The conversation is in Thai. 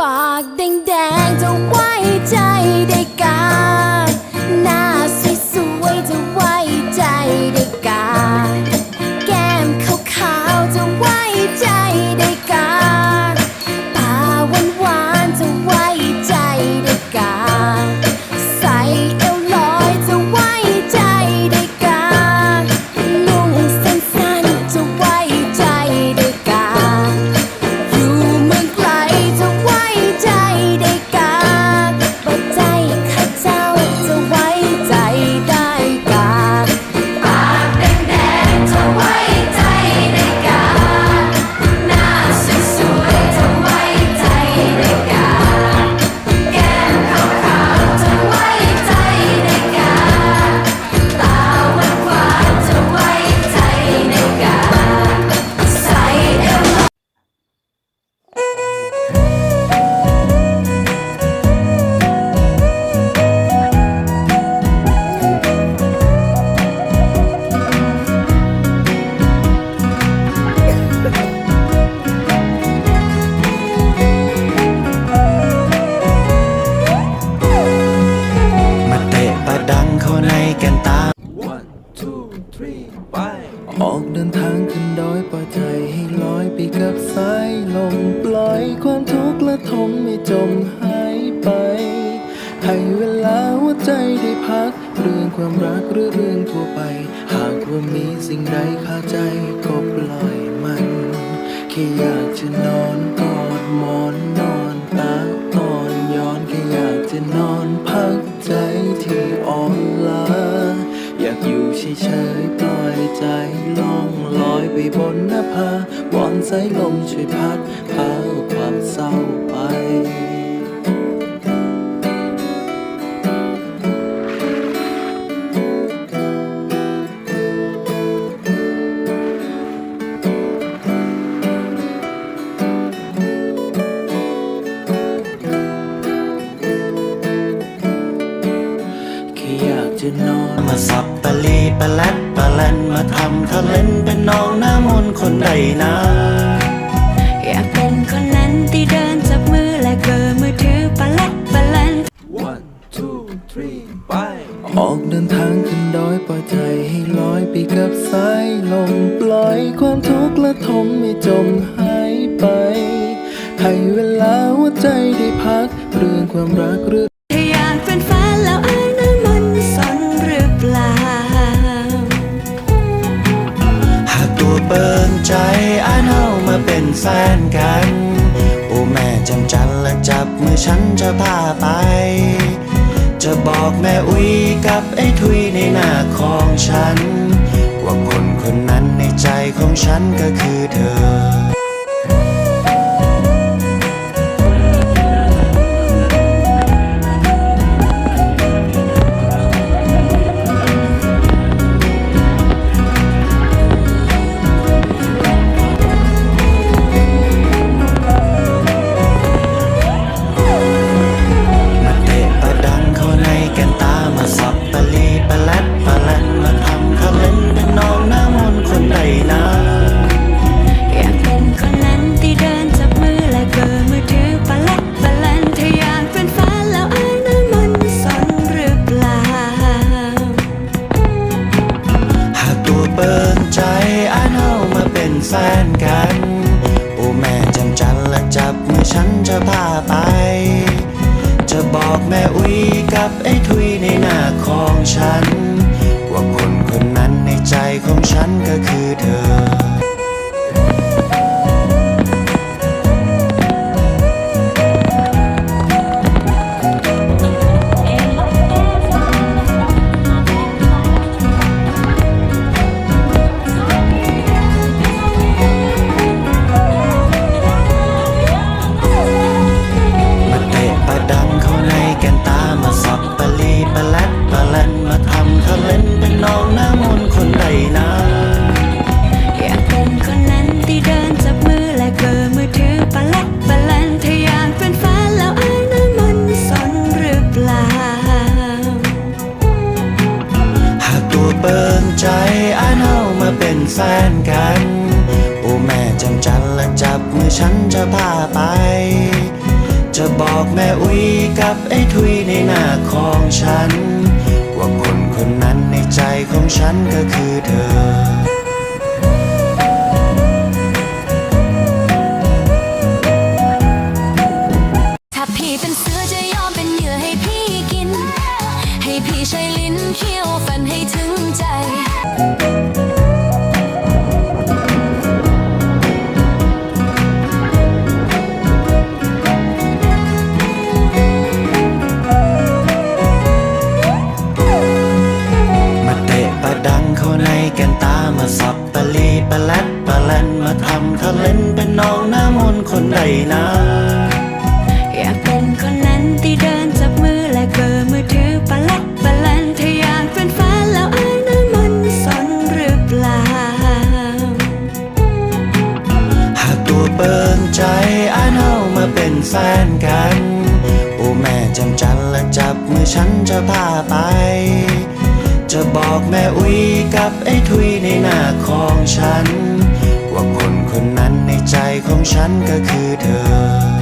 ปากแดงๆจะไว้ใจได้กา พัก เรื่องความรักหรือเรื่องทั่วไป หากว่ามีสิ่งใดคาใจก็ปล่อยมัน แค่อยากจะนอนกอดหมอนนอนตาตอนย้อนแค่อยากจะนอนพักใจที่อ่อนล้าอยากอยู่เฉยๆปล่อยใจล่องลอยไปบนหน้าผาวอนสายลมช่วยพัดพาความเศร้าไป จะนอน มาสับปะลีปะแลดปะแลนมาทำทะเล่นเป็นน้องหน้ามนต์คนใดนะอยากเป็นคนนั้นที่เดินจับมือและเบอร์มือถือปะลัดปะลัน One two three ไปออกเดินทางขึ้นดอยปล่อยใจให้ลอยไปกับสายลมปล่อยความทุกข์และทมให้จมหายไป ให้เวลาหัวใจได้พักเรื่องความรักหรือถ้ แฟนกัน โอ้แม่จำจันและจับมือฉันจะพาไป จะบอกแม่อุ้ยกับไอ้ทุยในหน้าของฉัน ว่าคนคนนั้นในใจของฉันก็คือเธอ นแฟนกัน โอ้แม่จำจันและจับมือฉันจะพาไป จะบอกแม่อุ้ยกับไอ้ทุยในหน้าของฉัน ว่าคนคนนั้นในใจของฉันก็คือ มใจอันเฮามาเป็นแฟนกันโอ้แม่จำจันและจับมือฉันจะพาไป จะบอกแม่อุ้ยกับไอ้ทุยในหน้าของฉัน ว่าคนคนนั้นในใจของฉันก็คือเธอพี่เป็นเสือจะยอมเป็นเหยื่อให้พี่กิน ให้พี่ใช้ลิ้นเคี้ยวฟันให้ถึงใจมาเตะประดังเขาในแกันตามาสับปะลีปะแลดปะแลนมาทำทะเลนเป็นน้องน้ำมนต์คนใดนะ จำจันและจับมือฉันจะพาไป จะบอกแม่อุ้ยกับไอ้ทุยในหน้าของฉัน ว่าคนคนนั้นในใจของฉันก็คือเธอ